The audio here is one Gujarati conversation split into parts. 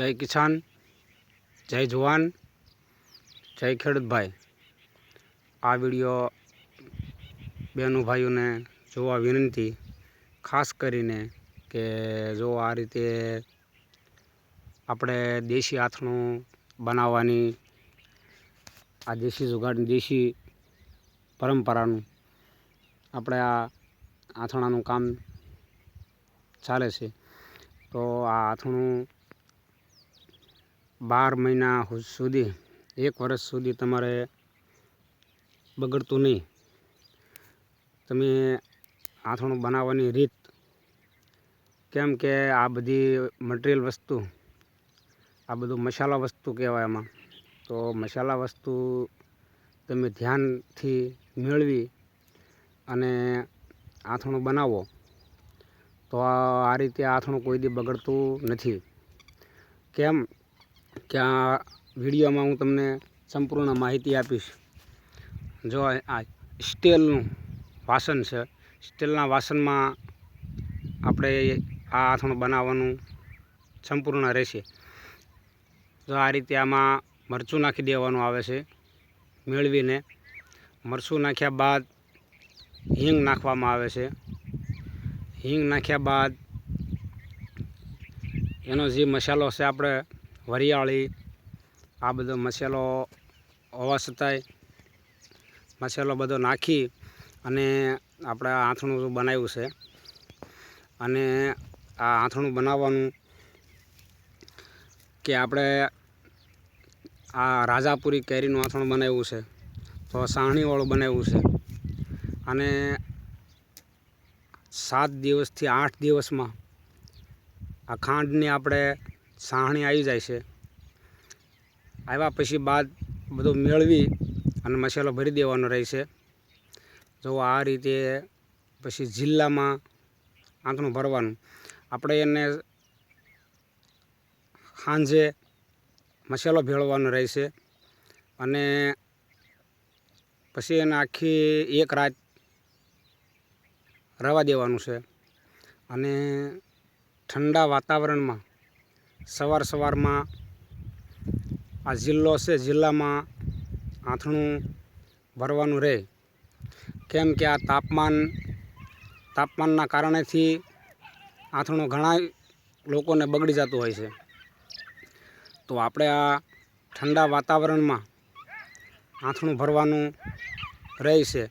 જય કિસાન, જય જુવાન, જય ખેડૂતભાઈ. આ વીડિયો બહેનો ભાઈઓને જોવા વિનંતી, ખાસ કરીને કે જો આ રીતે આપણે દેશી આથણું બનાવવાની, આ દેશી જુગાડની દેશી પરંપરાનું આપણે આ આથણાનું કામ ચાલે છે. તો આ આથણું બાર મહિના સુધી, એક વર્ષ સુધી તમારે બગડતું નહીં. તમે આથણું બનાવવાની રીત, કેમ કે આ બધી મટીરિયલ વસ્તુ, આ બધું મસાલા વસ્તુ કહેવાય એમાં તો મસાલા વસ્તુ તમે ધ્યાનથી મેળવી અને આથણું બનાવો, તો આ રીતે આથણું કોઈ દી બગડતું નથી. કેમ? કે આ વિડીયોમાં હું તમને સંપૂર્ણ માહિતી આપીશ. જો આ સ્ટીલનું વાસણ છે, સ્ટીલના વાસણમાં આપણે આ આથણું બનાવવાનું સંપૂર્ણ રહેશે. જો આ રીતે આમાં મરચું નાખી દેવાનું આવે છે, મેળવીને મરચું નાખ્યા બાદ હિંગ નાખવામાં આવે છે. હિંગ નાખ્યા બાદ એનો જે મસાલો છે, આપણે વરિયાળી, આ બધો મસાલો હોવા છતાંય મસાલો બધો નાખી અને આપણે આથણું બનાવ્યું છે. અને આ આથણું બનાવવાનું કે આપણે આ રાજાપુરી કેરીનું આથણું બનાવ્યું છે. તો સાહણીવાળું બનાવ્યું છે. અને સાત દિવસથી આઠ દિવસમાં આ ખાંડની આપણે સાહણી આવી જાય છે. આવ્યા પછી બાદ બધું મેળવી અને મસાલો ભરી દેવાનો રહેશે જો આ રીતે પછી જિલ્લામાં આંતણું ભરવાનું. આપણે એને સાંજે મસાલો ભેળવાનો રહેશે અને પછી એને આખી એક રાત રવા દેવાનું છે. અને ઠંડા વાતાવરણમાં સવાર સવારમાં આ જિલ્લો છે, જિલ્લામાં આથણું ભરવાનું રહે. કેમ કે આ તાપમાન, તાપમાનના કારણેથી આથણું ઘણા લોકોને બગડી જતું હોય છે. તો આપણે આ ઠંડા વાતાવરણમાં આથણું ભરવાનું રહે છે.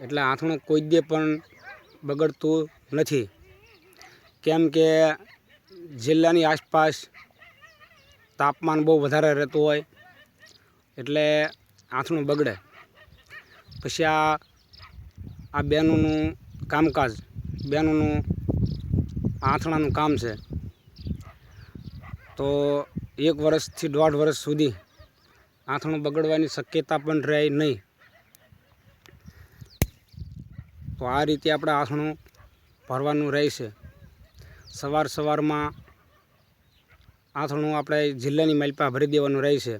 એટલે આથણું કોઈ દે પણ બગડતું નથી. કેમ કે જિલ્લાની આસપાસ તાપમાન બહુ વધારે રહેતું હોય એટલે આથણું બગડે. પછી આ આ બેનોનું કામકાજ, બેનોનું આથણાનું કામ છે. તો એક વર્ષથી દોઢ વર્ષ સુધી આથણું બગડવાની શક્યતા પણ રહે નહીં. તો આ રીતે આપણે આથણું ભરવાનું રહેશે. સવાર સવારમાં આથણું આપણે જિલ્લાની માલપા ભરી દેવાનું રહેશે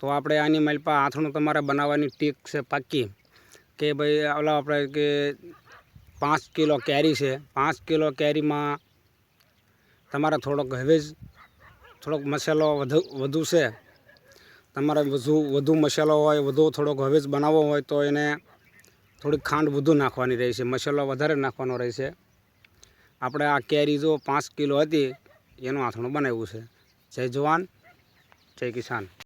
તો આપણે આની માલપા આથણું તમારે બનાવવાની ટીક છે પાકી કે ભાઈ ઓલા આપણે કે પાંચ કિલો કેરી છે. પાંચ કિલો કેરીમાં તમારે થોડોક હવેજ, થોડોક મસાલો વધુ વધુ છે. તમારે વધુ વધુ મસાલો હોય, વધુ થોડોક હવેજ બનાવવો હોય તો એને થોડીક ખાંડ વધુ નાખવાની રહેશે મસાલો વધારે નાખવાનો રહેશે આપણે આ કેરી જો પાંચ કિલો હતી, એનું આથણું બનાવ્યું છે. જય જવાન, જય કિસાન.